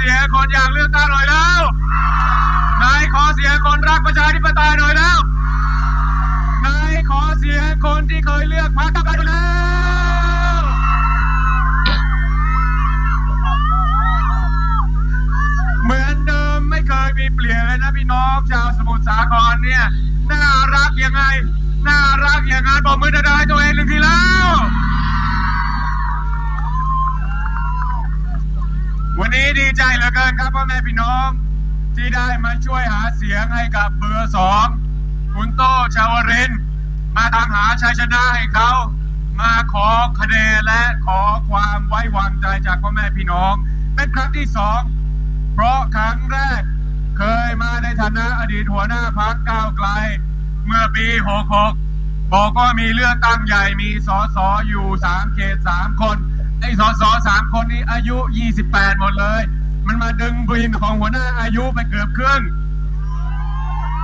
เสียงคนอยากเลือกตั้งหน่อยแล้วนายขอเสียงคนรักประชาธิปไตยหน่อยแล้วนายขอเสียงคนที่เคยเลือกพรรคก้าวไกลหน่อยแล้วเหมือนเดิมไม่เคยมีเปลี่ยนเลยนะพี่น้องชาวสมุทรสาครเนี่ยน่ารักยังไงน่ารักอย่างไงบอกมือดาๆให้ตัวเองหนึ่งทีแล้ว วันนี้ดีใจเหลือเกินครับพ่อแม่พี่น้อง ที่ได้มาช่วยหาเสียงให้กับเบอร์สองคุณโต้ชาวริน มาตามหาชัยชนะให้เขา มาขอคะแนนและขอความไว้วางใจจากพ่อแม่พี่น้อง เป็นครั้งที่สองเพราะครั้งแรกเคยมาในฐานะอดีตหัวหน้าพักก้าวไกล เมื่อปี 66 บอกว่ามีเลือกตั้งใหญ่มีสอสออยู่ 3 เขต 3 คน ไอ้สอสอสามคนนี้อายุ 28 หมดเลย มันมาดึงบินของหัวหน้าอายุไปเกือบครึ่ง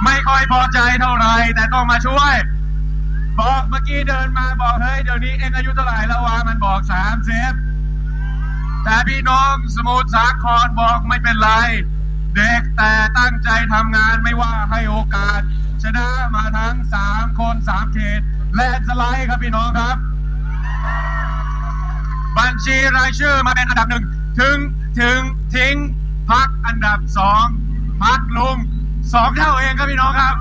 ไม่ค่อยพอใจเท่าไหร่แต่ต้องมาช่วย บอกเมื่อกี้เดินมาบอกเฮ้ยเดี๋ยวนี้เองอายุเท่าไหร่แล้ววะมันบอกสามสิบแต่พี่น้องสมุทรสาครบอกไม่เป็นไร เด็กแต่ตั้งใจทำงานไม่ว่าให้โอกาส ชนะมาทั้งสามคนสามเขต และสไลด์ครับพี่น้องครับ บัญชีรายชื่อมาเป็นอันดับหนึ่งถึงถึงทิ้งพักอันดับสองพักลุงสองเท่าเองครับพี่น้องครับ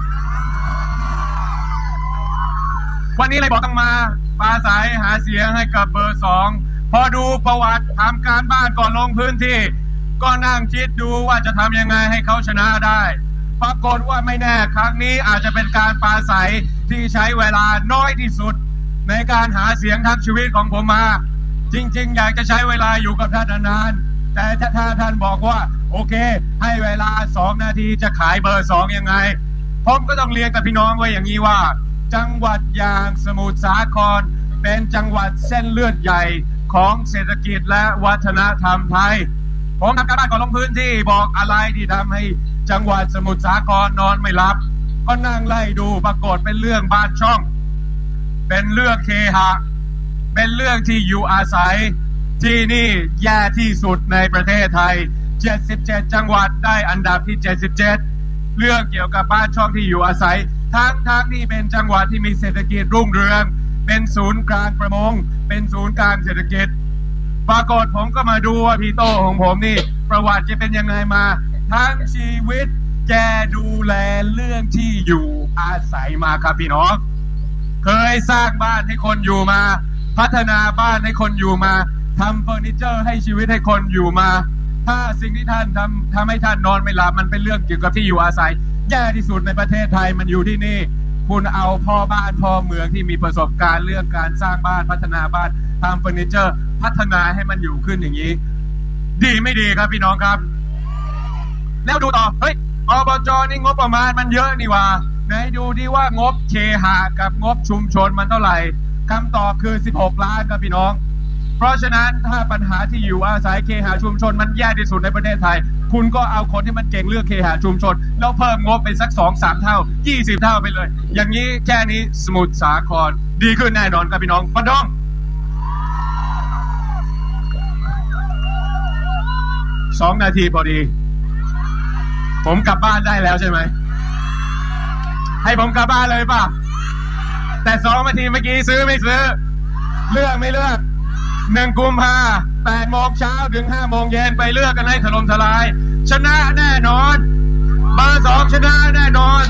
วันนี้เลยบอกต้องมาปราศัยหาเสียงให้กับเบอร์สองพอดูประวัติทำการบ้านก่อนลงพื้นที่ ก็นั่งคิดดูว่าจะทำยังไงให้เขาชนะได้ ปรากฏว่าไม่แน่ครั้งนี้อาจจะเป็นการปราศัยที่ใช้เวลาน้อยที่สุด ในการหาเสียงทั้งชีวิตของผมมา จริง ๆ อยากจะใช้เวลาอยู่กับท่านนานๆแต่ถ้าถ้าท่านบอกว่า โอเค ให้เวลาสองนาทีจะขายเบอร์สองยังไง ผมก็ต้องเรียนกับพี่น้องไว้อย่างนี้ว่า จังหวัดอย่างสมุทรสาคร เป็นจังหวัดเส้นเลือดใหญ่ของเศรษฐกิจและวัฒนธรรมไทย ผมทำการบ้านก่อนลงพื้นที่บอกอะไรที่ทำให้จังหวัดสมุทรสาครนอนไม่หลับ ก็นั่งไล่ดูปรากฏเป็นเรื่องบ้านช่อง เป็นเรื่องเคหะ เป็นเรื่องที่อยู่อาศัยที่นี่แย่ที่สุดในประเทศไทย 77 จังหวัดได้อันดับที่ 77 เรื่องเกี่ยวกับบ้านช่องที่อยู่อาศัย ทั้งทั้งที่เป็นจังหวัดที่มีเศรษฐกิจรุ่งเรือง เป็นศูนย์กลางประมง เป็นศูนย์กลางเศรษฐกิจ ปรากฏผมก็มาดูว่าพี่โตของผมนี่ ประวัติจะเป็นยังไงมา ทั้งชีวิตแกดูแลเรื่องที่อยู่อาศัยมาครับพี่น้อง เคยสร้างบ้านให้คนอยู่มา พัฒนาบ้านให้คนอยู่มาทำเฟอร์นิเจอร์ให้ชีวิตให้คนอยู่มา ถ้าสิ่งที่ท่านทำทำให้ท่านนอนไม่หลับมันเป็นเรื่องเกี่ยวกับที่อยู่อาศัย แย่ที่สุดในประเทศไทยมันอยู่ที่นี่ คุณเอาพ่อบ้านพ่อเมืองที่มีประสบการณ์เรื่องการสร้างบ้านพัฒนาบ้านทำเฟอร์นิเจอร์ พัฒนาให้มันอยู่ขึ้นอย่างนี้ ดีไม่ดีครับพี่น้องครับ แล้วดูต่อเฮ้ยอบจนี่งบประมาณมันเยอะนี่ว่าไหนดูดิว่างบเคหะกับงบชุมชนมันเท่าไหร่ คำตอบคือ 16 ล้านครับพี่น้อง เพราะฉะนั้นถ้าปัญหาที่อยู่อาศัยเคหะชุมชนมันแย่ที่สุดในประเทศไทย คุณก็เอาคนที่มันเก่งเรื่องเคหะชุมชน แล้วเพิ่มงบไปสัก 2 3 เท่า 20 เท่าไปเลย อย่างนี้แค่นี้สมุทรสาครดีขึ้นแน่นอนครับพี่น้องปันดองสองนาทีพอดี ผมกลับบ้านได้แล้วใช่ไหม ให้ผมกลับบ้านเลยป่ะ แต่สองนาทีเมื่อกี้ซื้อไม่ซื้อ เลือกไม่เลือกหนึ่งกุมภาแปดโมงเช้าถึงห้าโมงเย็นไปเลือกกันให้ถล่มทลาย ชนะแน่นอนเบอร์สองชนะแน่นอน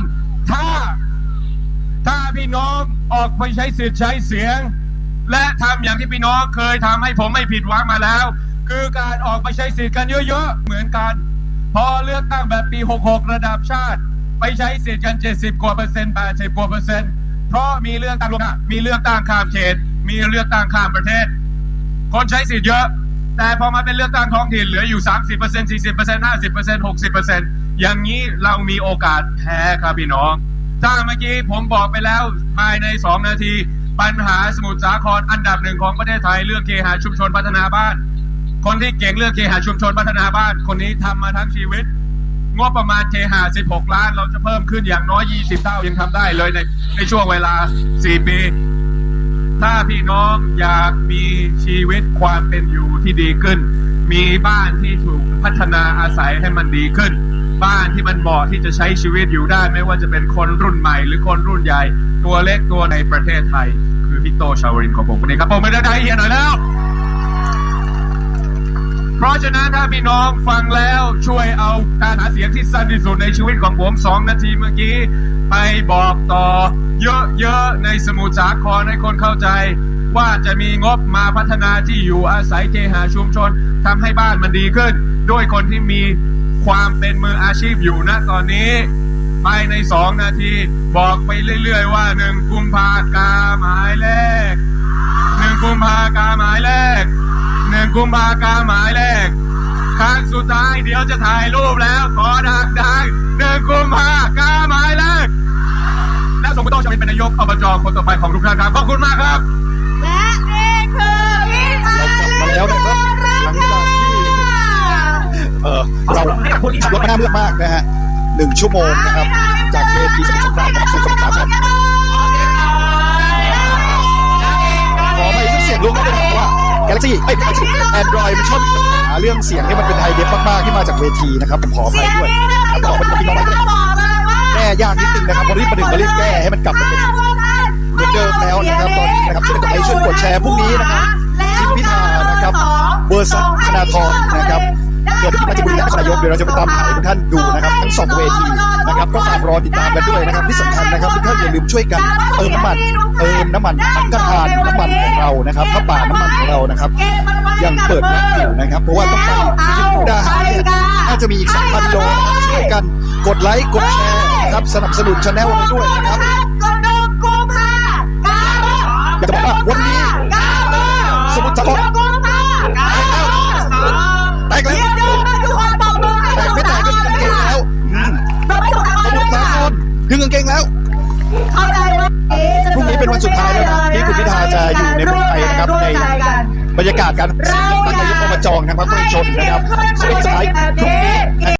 ถ้า ถ้าพี่น้องออกไปใช้สิทธิ์ใช้เสียง และทำอย่างที่พี่น้องเคยทำให้ผมไม่ผิดหวังมาแล้ว คือการออกไปใช้สิทธิ์กันเยอะๆเหมือนกัน พอเลือกตั้งแบบปี 66 ระดับชาติ ไปใช้สิทธิ์กัน 70 กว่าเปอร์เซ็นต์80กว่าเปอร์เซ็นต์ เพราะมีเลือกตั้งรวมนะมีเลือกตั้งข้ามเขต มีเลือกตั้งข้ามประเทศ คนใช้สิทธิ์เยอะ แต่พอมาเป็นเลือกตั้งท้องถิ่นเหลืออยู่ 30% 40% 50% 60%อย่างนี้เรามีโอกาสแพ้ครับพี่น้อง ถ้าเมื่อกี้ผมบอกไปแล้วภายใน 2 นาที ปัญหาสมุทรสาครอันดับหนึ่งของประเทศไทยเรื่องเคหะชุมชนพัฒนาบ้าน คนที่เก่งเรื่องเคหะชุมชนพัฒนาบ้าน คนนี้ทำมาทั้งชีวิต งบประมาณเคหะ16 ล้าน เราจะเพิ่มขึ้นอย่างน้อย 20 เท่ายังทำได้เลยในในช่วงเวลา 4 ปี ถ้าพี่น้องอยากมีชีวิตความเป็นอยู่ที่ดีขึ้น มีบ้านที่ถูกพัฒนาอาศัยให้มันดีขึ้น บ้านที่มันเหมาะที่จะใช้ชีวิตอยู่ได้ ไม่ว่าจะเป็นคนรุ่นใหม่ หรือคนรุ่นใหญ่ ตัวเล็กตัวในประเทศไทย คือพี่โตชาวรินของผมคนนี้ครับผมไม่ได้ได้เฮียหน่อยแล้วเพราะฉะนั้นถ้าพี่น้องฟังแล้วช่วยเอา เสียงที่สั้นที่สุดในชีวิตของผมสองนาทีเมื่อกี้ ไปบอกต่อเยอะๆในสมุทรสาครให้คนเข้าใจ ว่าจะมีงบมาพัฒนาที่อยู่อาศัยเคหาชุมชนทำให้บ้านมันดีขึ้น ด้วยคนที่มีความเป็นมืออาชีพอยู่ณตอนนี้ภายในสองนาทีบอกไปเรื่อย ๆ ว่าหนึ่งกุมภากาหมายเลขหนึ่งกุมภากาหมายเลขหนึ่งกุมภากาหมายเลข ครั้งสุดท้ายเดี๋ยวจะถ่ายรูปแล้ว ขอดังดังๆหนึ่งกุมภากาหมายเลขและสมมติต้องจะเป็นนายกอบจคนต่อไปของทุกท่านครับ ขอบคุณมากครับ และนี่คือวิชาเรากลับมาแล้วนะครับหลังจากที่เออเราขับรถมาหน้าเมือกมากนะฮะหนึ่งชั่วโมงนะครับ จากเวทีสมุทรสงครามนะครับสู่สมุทรสาครขอไปทุกเสียงลุกได้ไหมครับว่า Galaxy ไม่ใช่ Android มันชอบมีปัญหาเรื่องเสียงที่มันเป็นไฮเดฟมากๆที่มาจากเวทีนะครับผมขออภัยด้วยนะครับบอกไปพี่น้องไปแก้ยากนิดนึงนะครับวันนี้ประเด็นมาเรียกแก้ให้มันกลับมาเป็นเหมือนเดิมแล้วนะครับตอนนี้นะครับช่วยกดไลค์ช่วยกดแชร์พรุ่งนี้นะครับทิมพิธานะครับเวอร์ซัสธนาธรนะครับ เกิดที่ปราจีนบุรีและนครนายกเดี๋ยวเราจะไปตามหาให้ทุกท่านดูนะครับทั้งสองเวทีนะครับก็ฝากรอติดตามกันด้วยนะครับที่สำคัญนะครับทุกท่านอย่าลืมช่วยกันเติมน้ำมันเติมน้ำมันทั้งกระทานน้ำมันของเรานะครับพระป่าน้ำมันของเรานะครับ ยังเปิดรับอยู่นะครับ เพราะว่าต้องไปที่มุกดาหารเนี่ยน่าจะมีอีก2,000โลนะครับช่วยกันกดไลค์กดแชร์นะครับสนับสนุนช anel เราด้วยนะครับกดดูกุมภาเก้าอยากจะบอกว่าวันนี้เก้าสมุทรสาคร รดึงกางเกงแล้ว เข้าใจว่าพรุ่งนี้เป็นวันสุดท้ายแล้วนะที่คุณพิธาจะอยู่ในเมืองไทยนะครับในบรรยากาศการเลือกตั้งนายกอบจทางพรรคประชาชนนะครับซึ่งเป็นสุดท้ายทุก